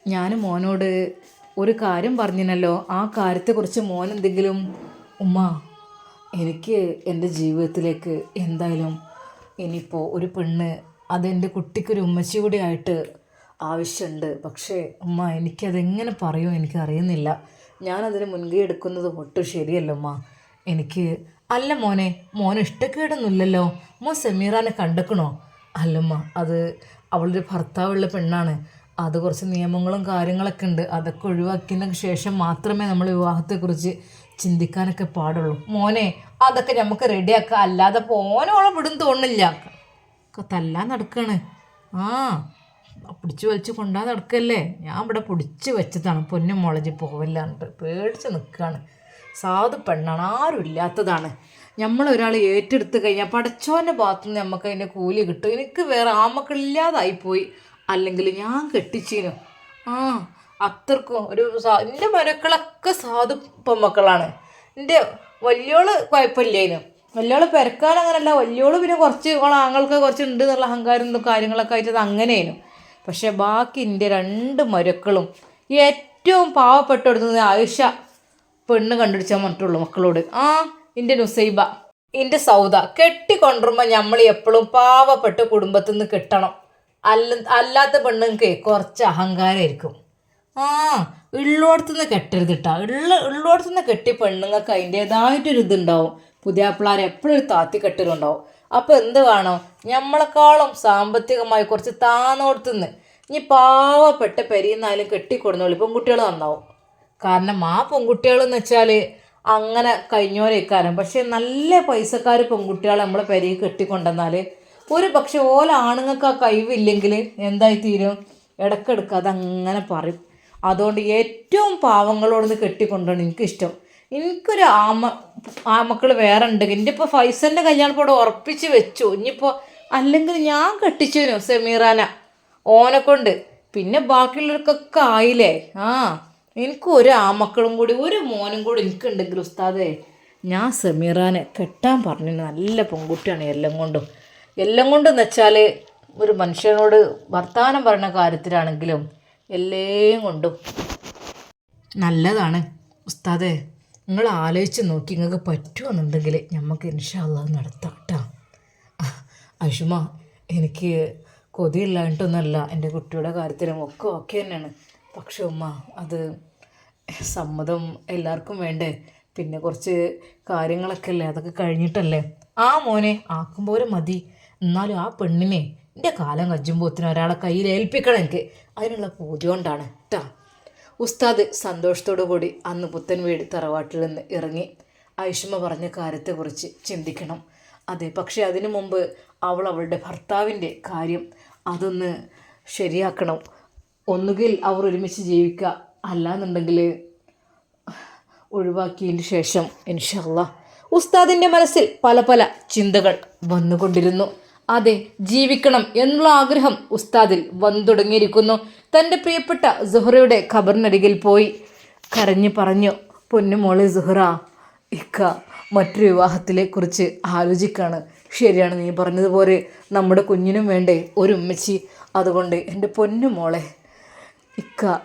ഞാൻ മോനോട് ഒരു കാര്യം പറഞ്ഞിനല്ലോ. ആ കാര്യത്തെക്കുറിച്ച് മോൻ എന്തെങ്കിലും? ഉമ്മ എനിക്ക് എന്റെ ജീവിതത്തിലേക്ക് എന്തായാലും ഇനിയിപ്പോൾ ഒരു പെണ്ണ് അതെന്റെ കുട്ടിക്കൊരു ഉമ്മച്ചി കൂടി ആയിട്ട് ആവശ്യമുണ്ട് പക്ഷേ ഉമ്മ എനിക്കതെങ്ങനെ പറയുമോ എനിക്ക് അറിയുന്നില്ല ഞാനതിന് മുൻകൈ എടുക്കുന്നത് ഒട്ടും ശരിയല്ലമ്മ. എനിക്ക് അല്ല മോനെ മോന് ഇഷ്ടക്കേടൊന്നുമില്ലല്ലോ. മോൻ സെമീറാനെ കണ്ടെക്കണോ? അല്ലമ്മ അത് അവളൊരു ഭർത്താവുള്ള പെണ്ണാണ്. അത് കുറച്ച് നിയമങ്ങളും കാര്യങ്ങളൊക്കെ ഉണ്ട്. അതൊക്കെ ഒഴിവാക്കിയതിന് ശേഷം മാത്രമേ നമ്മൾ വിവാഹത്തെക്കുറിച്ച് ചിന്തിക്കാനൊക്കെ പാടുള്ളൂ. മോനെ അതൊക്കെ നമുക്ക് റെഡിയാക്കാം. അല്ലാതെ പോനോളം വിടും തോന്നില്ല തല്ലാൻ നടക്കാണ്. ആ. പിടിച്ച് വലിച്ച് കൊണ്ടാ നടക്കല്ലേ? ഞാൻ ഇവിടെ പിടിച്ച് വെച്ചതാണ്. പൊന്നും മുളജ് പോവില്ലാണ്ട് പേടിച്ച് നിൽക്കുകയാണ് സാധു പെണ്ണാണ് ആരും ഇല്ലാത്തതാണ്. നമ്മളൊരാൾ ഏറ്റെടുത്ത് കഴിഞ്ഞാൽ പടച്ചോന്റെ ഭാഗത്തുനിന്ന് നമുക്ക് അതിന്റെ കൂലി കിട്ടും. എനിക്ക് വേറെ ആമക്കളില്ലാതായിപ്പോയി അല്ലെങ്കിൽ ഞാൻ കെട്ടിച്ചീനു. ആ അത്രക്കും ഒരു സാ- എന്റെ മരക്കളൊക്കെ സാധു പൊമ്മക്കളാണ്. എന്റെ വലിയോൾ കുഴപ്പമില്ലേനു. വലിയോൾ പെരക്കാൻ അങ്ങനല്ല വലിയോൾ പിന്നെ കുറച്ച് ഓളാങ്ങൾക്ക് കുറച്ച് ഉണ്ട് എന്നുള്ള അഹങ്കാരം കാര്യങ്ങളൊക്കെ ആയിട്ട് അത് അങ്ങനെയേനു. പക്ഷേ ബാക്കി എന്റെ രണ്ട് മരക്കളും ഏറ്റവും പാവപ്പെട്ടെടുത്തത് ആയുഷ പെണ്ണ് കണ്ടുപിടിച്ചാൽ മറ്റുള്ളൂ മക്കളോട്. ആ എന്റെ നുസൈബ. എന്റെ സൗദ. കെട്ടിക്കൊണ്ടുവരുമ്പോൾ നമ്മൾ എപ്പോഴും പാവപ്പെട്ട കുടുംബത്തിൽ നിന്ന് കിട്ടണം. അല്ല അല്ലാത്ത പെണ്ണുങ്ങൾക്ക് കുറച്ച് അഹങ്കാരമായിരിക്കും ആ ഉള്ളോടത്തുനിന്ന് കെട്ടരുത് കേട്ടോ ഉള്ള ഉള്ളോടത്തുനിന്ന് കെട്ടിയ പെണ്ണുങ്ങൾക്ക് അതിന്റേതായിട്ടൊരു ഇതുണ്ടാവും പിള്ളേർ എപ്പോഴും ഒരു താത്തി കെട്ടലുണ്ടാവും. അപ്പോൾ എന്ത് വേണം? നമ്മളെക്കാളും സാമ്പത്തികമായി കുറച്ച് താന്നോടത്തുനിന്ന്. ഇനി പാവപ്പെട്ട പെരിയെന്നാലും കെട്ടിക്കൊടുന്നോളൂ. പെൺകുട്ടികൾ നന്നാവും. കാരണം ആ പെൺകുട്ടികൾ എന്ന് വെച്ചാൽ അങ്ങനെ കഴിഞ്ഞോരേക്കാരം. പക്ഷേ നല്ല പൈസക്കാർ പെൺകുട്ടികളെ നമ്മളെ പെരയിൽ കെട്ടിക്കൊണ്ടെന്നാൽ ഒരു പക്ഷെ ഓല ആണുങ്ങൾക്ക് ആ കഴിവില്ലെങ്കിൽ എന്തായി തീരും ഇടക്കെടുക്കാതെ അങ്ങനെ പറയും. അതുകൊണ്ട് ഏറ്റവും പാവങ്ങളോടൊന്ന് കെട്ടിക്കൊണ്ടാണ് എനിക്കിഷ്ടം. എനിക്കൊരു ആമ ആമക്കൾ വേറെ ഉണ്ട് എന്റെ ഇപ്പോൾ ഫൈസലിന്റെ കല്യാണപ്പോടെ ഉറപ്പിച്ച് വെച്ചു. ഇനിയിപ്പോൾ അല്ലെങ്കിൽ ഞാൻ കെട്ടിച്ചു സെമീറാന ഓനെ കൊണ്ട്. പിന്നെ ബാക്കിയുള്ളവർക്കൊക്കെ ആയില്ലേ? ആ എനിക്ക് ഒരു ആമക്കളും കൂടി ഒരു മോനും കൂടി എനിക്കുണ്ടെങ്കിൽ ഉസ്താദേ ഞാൻ സെമീറാനെ കെട്ടാൻ പറഞ്ഞു. നല്ല പെൺകുട്ടിയാണ് എല്ലാം കൊണ്ടും. എല്ലാം കൊണ്ടെന്ന് വെച്ചാൽ ഒരു മനുഷ്യനോട് വർത്തമാനം പറയുന്ന കാര്യത്തിലാണെങ്കിലും എല്ലാം കൊണ്ടും നല്ലതാണ്. ഉസ്താദേ നിങ്ങൾ ആലോചിച്ച് നോക്കി നിങ്ങൾക്ക് പറ്റുമെന്നുണ്ടെങ്കിൽ നമുക്ക് ഇൻഷാല്ല നടത്താം കേട്ടോ അഷുമ എനിക്ക് കൊതിയില്ലായിട്ടൊന്നുമല്ല എന്റെ കുട്ടിയുടെ കാര്യത്തിലും ഒക്കെ ഓക്കെ തന്നെയാണ്. പക്ഷേ ഉമ്മ അത് സമ്മതം എല്ലാവർക്കും വേണ്ടേ? പിന്നെ കുറച്ച് കാര്യങ്ങളൊക്കെ അല്ലേ? അതൊക്കെ കഴിഞ്ഞിട്ടല്ലേ? ആ മോനെ ആക്കുമ്പോൾ മതി. എന്നാലും ആ പെണ്ണിനെ എന്റെ കാലം കജ്ജുമ്പോത്തിന് ഒരാളെ കയ്യിൽ ഏൽപ്പിക്കണം എനിക്ക്. അതിനുള്ള പൂജ കൊണ്ടാണ് കേട്ടോ ഉസ്താദ് സന്തോഷത്തോടു കൂടി അന്ന് പുത്തൻ വീട് തറവാട്ടിൽ നിന്ന് ഇറങ്ങി ഐഷമ പറഞ്ഞ കാര്യത്തെക്കുറിച്ച് ചിന്തിക്കണം. അതെ പക്ഷേ അതിനു മുമ്പ് അവൾ അവളുടെ ഭർത്താവിന്റെ കാര്യം അതൊന്ന് ശരിയാക്കണം. ഒന്നുകിൽ അവർ ഒരുമിച്ച് ജീവിക്കുക അല്ലാന്നുണ്ടെങ്കിൽ ഒഴിവാക്കിയതിന് ശേഷം ഇൻഷല്ല ഉസ്താദിന്റെ മനസ്സിൽ പല പല ചിന്തകൾ വന്നുകൊണ്ടിരുന്നു. അതെ ജീവിക്കണം എന്നുള്ള ആഗ്രഹം ഉസ്താദിൽ വന്നു തുടങ്ങിയിരിക്കുന്നു തന്റെ പ്രിയപ്പെട്ട സുഹറയുടെ ഖബറിനരികിൽ പോയി കരഞ്ഞു പറഞ്ഞു പൊന്നുമോളെ സുഹറ ഇക്ക മറ്റൊരു വിവാഹത്തിലെ കുറിച്ച് ആലോചിക്കാണ്. ശരിയാണ് നീ പറഞ്ഞതുപോലെ നമ്മുടെ കുഞ്ഞിനും വേണ്ടേ ഒരു ഉമ്മച്ചി. അതുകൊണ്ട് എന്റെ പൊന്നുമോളെ ഇക്ക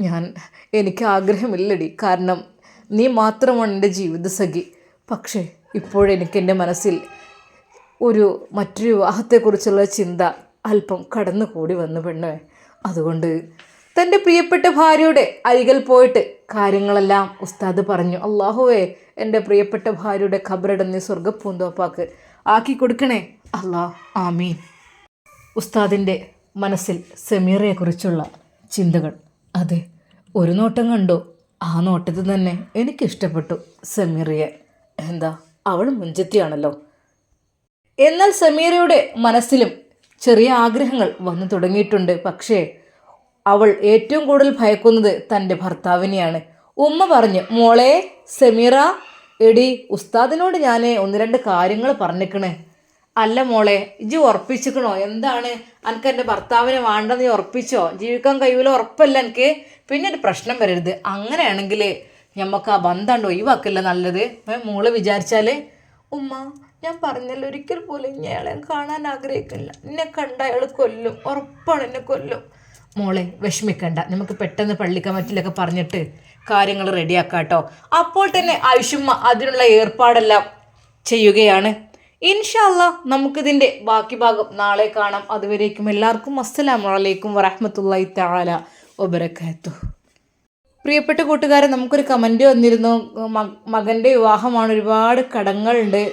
ഞാൻ എനിക്ക് ആഗ്രഹമില്ലടി. കാരണം നീ മാത്രമാണ് എന്റെ ജീവിതസഖി. പക്ഷേ ഇപ്പോഴെനിക്ക് എന്റെ മനസ്സിൽ ഒരു മറ്റൊരു വിവാഹത്തെക്കുറിച്ചുള്ള ചിന്ത അല്പം കടന്നുകൂടി വന്നു പെണ്ണേ. അതുകൊണ്ട് തന്റെ പ്രിയപ്പെട്ട ഭാര്യയുടെ അരികിൽ പോയിട്ട് കാര്യങ്ങളെല്ലാം ഉസ്താദ് പറഞ്ഞു അള്ളാഹുവേ എന്റെ പ്രിയപ്പെട്ട ഭാര്യയുടെ ഖബറടന്ന് സ്വർഗപ്പൂന്തോപ്പാക്ക് ആക്കി കൊടുക്കണേ. അള്ളാഹ് ആമീൻ. ഉസ്താദിന്റെ മനസ്സിൽ സെമീറയെക്കുറിച്ചുള്ള ചിന്തകൾ. അതെ ഒരു നോട്ടം കണ്ടു. ആ നോട്ടത്തിൽ തന്നെ എനിക്കിഷ്ടപ്പെട്ടു സെമീറയെ. എന്താ അവൾ മുഞ്ചത്തിയാണല്ലോ എന്നാൽ സമീറയുടെ മനസ്സിലും ചെറിയ ആഗ്രഹങ്ങൾ വന്നു തുടങ്ങിയിട്ടുണ്ട്. പക്ഷേ അവൾ ഏറ്റവും കൂടുതൽ ഭയക്കുന്നത് തന്റെ ഭർത്താവിനെയാണ്. ഉമ്മ പറഞ്ഞു മോളെ സെമീറ എടി ഉസ്താദിനോട് ഞാൻ ഒന്ന് രണ്ട് കാര്യങ്ങൾ പറഞ്ഞിക്കണേ. അല്ല മോളെ ഇജ് ഉറപ്പിച്ചിക്കണോ? എന്താണ്? എനിക്ക് എന്റെ ഭർത്താവിനെ വേണ്ടെന്ന് ഉറപ്പിച്ചോ? ജീവിക്കാൻ കഴിയൂല ഉറപ്പല്ല എനിക്ക് പിന്നെ ഒരു പ്രശ്നം വരരുത്. അങ്ങനെയാണെങ്കിൽ നമുക്ക് ആ ബന്ധമുണ്ട് ഒഴിവാക്കില്ല നല്ലത്? മോൾ വിചാരിച്ചാൽ ഉമ്മ ഞാൻ പറഞ്ഞല്ലോ ഒരിക്കൽ പോലും ഇനി അയാളെ കാണാൻ ആഗ്രഹിക്കില്ല എന്നെ കണ്ട അയാൾ കൊല്ലും. ഉറപ്പാണ് എന്നെ കൊല്ലും. മോളെ വിഷമിക്കണ്ട. നമുക്ക് പെട്ടെന്ന് പള്ളിക്കമറ്റിലൊക്കെ പറഞ്ഞിട്ട് കാര്യങ്ങൾ റെഡിയാക്കാം കേട്ടോ അപ്പോൾ തന്നെ ആയുഷുമ്മ അതിനുള്ള ഏർപ്പാടെല്ലാം ചെയ്യുകയാണ്. ഇൻഷാല്ല നമുക്കിതിന്റെ ബാക്കി ഭാഗം നാളെ കാണാം. അതുവരേക്കും എല്ലാവർക്കും അസ്സലാമു അലൈക്കും വറഹ്മത്തുള്ളാഹി തആല വബറകാതുഹു. പ്രിയപ്പെട്ട കൂട്ടുകാരെ നമുക്കൊരു കമന്റ് വന്നിരുന്നു. മകന്റെ വിവാഹമാണ് ഒരുപാട് കടങ്ങളുണ്ട്.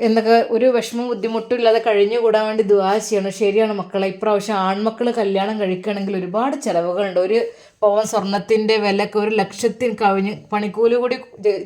എന്നൊക്കെ ഒരു വിഷമം ബുദ്ധിമുട്ടും ഇല്ലാതെ കഴിഞ്ഞുകൂടാൻ വേണ്ടി ദുആ ചെയ്യണം. ശരിയാണ് മക്കളെ. ഇപ്രാവശ്യം ആൺമക്കൾ കല്യാണം കഴിക്കുകയാണെങ്കിൽ ഒരുപാട് ചിലവുകളുണ്ട്. ഒരു പവൻ സ്വർണത്തിന്റെ വിലക്ക് ഒരു ലക്ഷത്തിന് കവിഞ്ഞ് പണിക്കൂലി കൂടി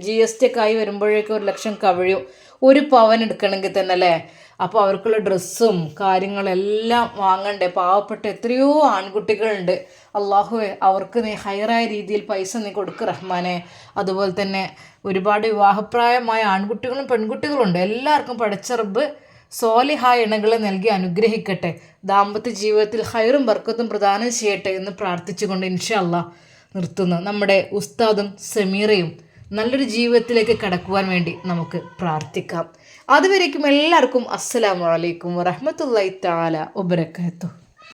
ജി എസ് ടി ഒക്കെ ആയി വരുമ്പോഴേക്കും ഒരു ലക്ഷം കവിഴും ഒരു പവൻ എടുക്കണമെങ്കിൽ തന്നെ അല്ലേ? അപ്പോൾ അവർക്കുള്ള ഡ്രസ്സും കാര്യങ്ങളെല്ലാം വാങ്ങണ്ടേ? പാവപ്പെട്ട എത്രയോ ആൺകുട്ടികളുണ്ട്. അള്ളാഹുവെ അവർക്ക് നീ ഹയറായ രീതിയിൽ പൈസ നീ കൊടുക്ക് റഹ്മാനെ. അതുപോലെ തന്നെ ഒരുപാട് വിവാഹപ്രായമായ ആൺകുട്ടികളും പെൺകുട്ടികളും ഉണ്ട് എല്ലാവർക്കും പഠിച്ചറബ് സോലിഹായ ഇണകളെ നൽകി അനുഗ്രഹിക്കട്ടെ. ദാമ്പത്യ ജീവിതത്തിൽ ഹൈറും ബർക്കത്തും പ്രദാനം ചെയ്യട്ടെ എന്ന് പ്രാർത്ഥിച്ചുകൊണ്ട് ഇൻഷല്ല നിർത്തുന്നു. നമ്മുടെ ഉസ്താദും സമീറയും നല്ലൊരു ജീവിതത്തിലേക്ക് കടക്കുവാൻ വേണ്ടി നമുക്ക് പ്രാർത്ഥിക്കാം. അതുവരേക്കും എല്ലാവർക്കും അസ്സലാമു അലൈക്കും വറഹ്മത്തുള്ളാഹി തആല വബറകാതുഹു.